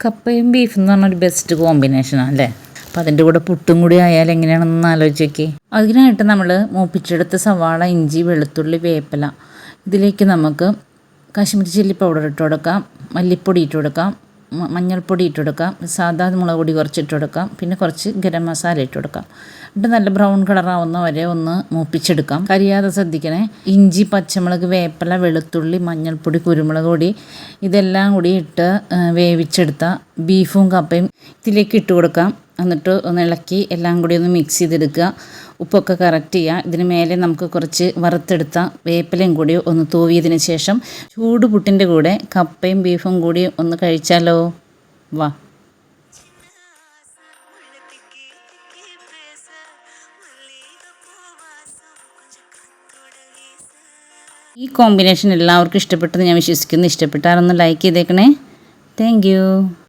കപ്പയും ബീഫും എന്ന് പറഞ്ഞൊരു ബെസ്റ്റ് കോമ്പിനേഷനാണ് അല്ലേ? അപ്പോൾ അതിന്റെ കൂടെ പുട്ടും കൂടി ആയാൽ എങ്ങനെയാണെന്ന് ആലോചിച്ച് നോക്കി അതിനായിട്ട് നമ്മൾ മൂപ്പിച്ചെടുത്ത സവാള ഇഞ്ചി വെളുത്തുള്ളി വേപ്പില. ഇതിലേക്ക് നമുക്ക് കാശ്മീരി ചില്ലി പൗഡർ ഇട്ട് കൊടുക്കാം മല്ലിപ്പൊടി ഇട്ട് കൊടുക്കാം മഞ്ഞൾപ്പൊടി ഇട്ട് കൊടുക്കാം സാധാ മുളക് പൊടി കുറച്ച് കൊടുക്കാം പിന്നെ കുറച്ച് ഗരം മസാല ഇട്ട് കൊടുക്കാം എന്നിട്ട് നല്ല ബ്രൗൺ കളറാവുന്ന വരെ ഒന്ന് മൂപ്പിച്ചെടുക്കാം. കരിയാതെ ശ്രദ്ധിക്കണേ. ഇഞ്ചി പച്ചമുളക് വേപ്പില വെളുത്തുള്ളി മഞ്ഞൾപ്പൊടി കുരുമുളക് പൊടി ഇതെല്ലാം കൂടി ഇട്ട് വേവിച്ചെടുത്ത ബീഫും കപ്പയും ഇതിലേക്ക് ഇട്ട് കൊടുക്കാം. എന്നിട്ട് ഒന്ന് ഇളക്കി എല്ലാം കൂടി ഒന്ന് മിക്സ് ചെയ്തെടുക്കുക. ഉപ്പൊക്കെ കറക്റ്റ് ചെയ്യുക ഇതിന് മേലെ നമുക്ക് കുറച്ച് വറുത്തെടുത്ത വേപ്പിലയും കൂടി ഒന്ന് തൂവിയതിന് ശേഷം ചൂട് പുട്ടിന്റെ കൂടെ കപ്പയും ബീഫും കൂടി ഒന്ന് കഴിച്ചാലോ? വാ. ഈ കോമ്പിനേഷൻ എല്ലാവർക്കും ഇഷ്ടപ്പെട്ടെന്ന് ഞാൻ വിശ്വസിക്കുന്നു. ഇഷ്ടപ്പെട്ടാറൊന്ന് ലൈക്ക് ചെയ്തേക്കണേ. താങ്ക്